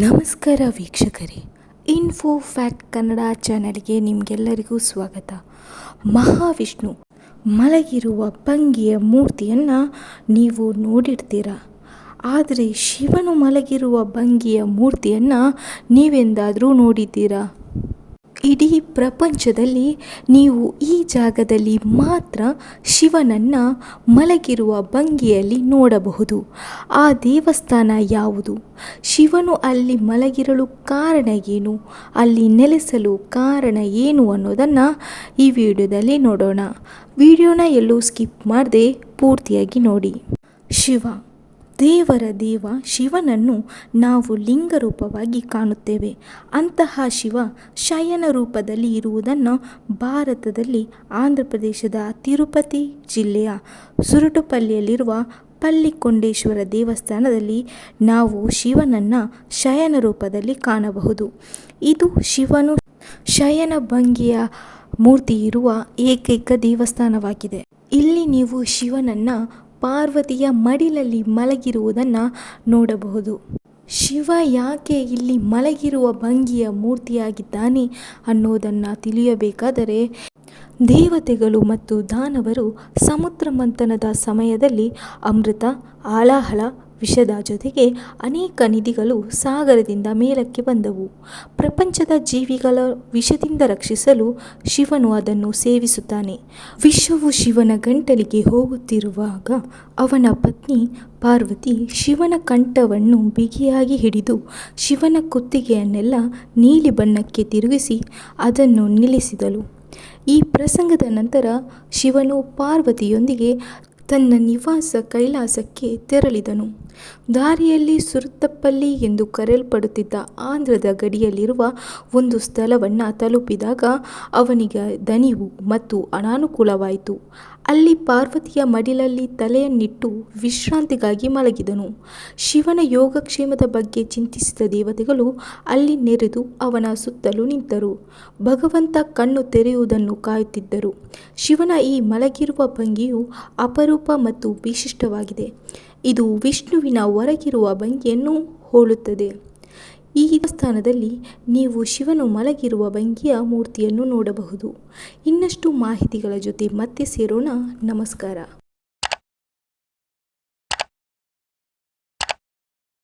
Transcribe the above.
ನಮಸ್ಕಾರ ವೀಕ್ಷಕರೇ info fact Kannada ಚಾನಲ್ಗೆ ನಿಮಗೆಲ್ಲರಿಗೂ ಸ್ವಾಗತ. ಮಹಾವಿಷ್ಣು, ಮಲಗಿರುವ ಭಂಗಿಯ ಮೂರ್ತಿಯನ್ನು ನೀವು ನೋಡಿರ್ತೀರ. ಆದರೆ ಶಿವನು ಮಲಗಿರುವ ಭಂಗಿಯ ಮೂರ್ತಿಯನ್ನು ನೀವೆಂದಾದರೂ ನೋಡಿದ್ದೀರಾ? ಇಡೀ ಪ್ರಪಂಚದಲ್ಲಿ ನೀವು ಈ ಜಾಗದಲ್ಲಿ ಮಾತ್ರ ಶಿವನನ್ನು ಮಲಗಿರುವ ಭಂಗಿಯಲ್ಲಿ ನೋಡಬಹುದು. ಆ ದೇವಸ್ಥಾನ ಯಾವುದು? ಶಿವನು ಅಲ್ಲಿ ಮಲಗಿರಲು ಕಾರಣ ಏನು? ಅಲ್ಲಿ ನೆಲೆಸಲು ಕಾರಣ ಏನು ಅನ್ನೋದನ್ನು ಈ ವಿಡಿಯೋದಲ್ಲಿ ನೋಡೋಣ. ವಿಡಿಯೋನ ಎಲ್ಲೂ ಸ್ಕಿಪ್ ಮಾಡದೆ ಪೂರ್ತಿಯಾಗಿ ನೋಡಿ. ಶಿವ ದೇವರ ದೇವ ಶಿವನನ್ನು ನಾವು ಲಿಂಗ ರೂಪವಾಗಿ ಕಾಣುತ್ತೇವೆ. ಅಂತಹ ಶಿವ ಶಯನ ರೂಪದಲ್ಲಿ ಇರುವುದನ್ನು ಭಾರತದಲ್ಲಿ ಆಂಧ್ರ ಪ್ರದೇಶದ ತಿರುಪತಿ ಜಿಲ್ಲೆಯ ಸುರುಟುಪಲ್ಲಿಯಲ್ಲಿರುವ ಪಲ್ಲಿಕೊಂಡೇಶ್ವರ ದೇವಸ್ಥಾನದಲ್ಲಿ ನಾವು ಶಿವನನ್ನು ಶಯನ ರೂಪದಲ್ಲಿ ಕಾಣಬಹುದು. ಇದು ಶಿವನು ಶಯನ ಭಂಗಿಯ ಮೂರ್ತಿ ಇರುವ ಏಕೈಕ ದೇವಸ್ಥಾನವಾಗಿದೆ. ಇಲ್ಲಿ ನೀವು ಶಿವನನ್ನು ಪಾರ್ವತಿಯ ಮಡಿಲಲ್ಲಿ ಮಲಗಿರುವುದನ್ನು ನೋಡಬಹುದು. ಶಿವ ಯಾಕೆ ಇಲ್ಲಿ ಮಲಗಿರುವ ಭಂಗಿಯ ಮೂರ್ತಿಯಾಗಿದ್ದಾನೆ ಅನ್ನೋದನ್ನು ತಿಳಿಯಬೇಕಾದರೆ, ದೇವತೆಗಳು ಮತ್ತು ದಾನವರು ಸಮುದ್ರ ಮಂಥನದ ಸಮಯದಲ್ಲಿ ಅಮೃತ ಆಲಾಹಲ ವಿಷದ ಜೊತೆಗೆ ಅನೇಕ ನಿಧಿಗಳು ಸಾಗರದಿಂದ ಮೇಲಕ್ಕೆ ಬಂದವು. ಪ್ರಪಂಚದ ಜೀವಿಗಳ ವಿಷದಿಂದ ರಕ್ಷಿಸಲು ಶಿವನು ಅದನ್ನು ಸೇವಿಸುತ್ತಾನೆ. ವಿಷವು ಶಿವನ ಗಂಟಲಿಗೆ ಹೋಗುತ್ತಿರುವಾಗ ಅವನ ಪತ್ನಿ ಪಾರ್ವತಿ ಶಿವನ ಕಂಠವನ್ನು ಬಿಗಿಯಾಗಿ ಹಿಡಿದು ಶಿವನ ಕುತ್ತಿಗೆಯನ್ನೆಲ್ಲ ನೀಲಿ ಬಣ್ಣಕ್ಕೆ ತಿರುಗಿಸಿ ಅದನ್ನು ನಿಲ್ಲಿಸಿದಳು. ಈ ಪ್ರಸಂಗದ ನಂತರ ಶಿವನು ಪಾರ್ವತಿಯೊಂದಿಗೆ ತನ್ನ ನಿವಾಸ ಕೈಲಾಸಕ್ಕೆ ತೆರಳಿದನು. ದಾರಿಯಲ್ಲಿ ಸುರತಪ್ಪಲ್ಲಿ ಎಂದು ಕರೆಯಲ್ಪಡುತ್ತಿದ್ದ ಆಂಧ್ರದ ಗಡಿಯಲ್ಲಿರುವ ಒಂದು ಸ್ಥಳವನ್ನು ತಲುಪಿದಾಗ ಅವನಿಗೆ ದನಿವು ಮತ್ತು ಅನಾನುಕೂಲವಾಯಿತು. ಅಲ್ಲಿ ಪಾರ್ವತಿಯ ಮಡಿಲಲ್ಲಿ ತಲೆಯನ್ನಿಟ್ಟು ವಿಶ್ರಾಂತಿಗಾಗಿ ಮಲಗಿದನು. ಶಿವನ ಯೋಗಕ್ಷೇಮದ ಬಗ್ಗೆ ಚಿಂತಿಸಿದ ದೇವತೆಗಳು ಅಲ್ಲಿ ನೆರೆದು ಅವನ ಸುತ್ತಲೂ ನಿಂತರು. ಭಗವಂತ ಕಣ್ಣು ತೆರೆಯುವುದನ್ನು ಕಾಯುತ್ತಿದ್ದರು. ಶಿವನ ಈ ಮಲಗಿರುವ ಭಂಗಿಯು ಅಪರೂಪ ಮತ್ತು ವಿಶಿಷ್ಟವಾಗಿದೆ. ಇದು ವಿಷ್ಣುವಿನ ಹೊರಗಿರುವ ಭಂಗಿಯನ್ನು ಹೋಲುತ್ತದೆ. ಈ ದೇವಸ್ಥಾನದಲ್ಲಿ ನೀವು ಶಿವನು ಮಲಗಿರುವ ಭಂಗಿಯ ಮೂರ್ತಿಯನ್ನು ನೋಡಬಹುದು. ಇನ್ನಷ್ಟು ಮಾಹಿತಿಗಳ ಜೊತೆ ಮತ್ತೆ ಸೇರೋಣ. ನಮಸ್ಕಾರ.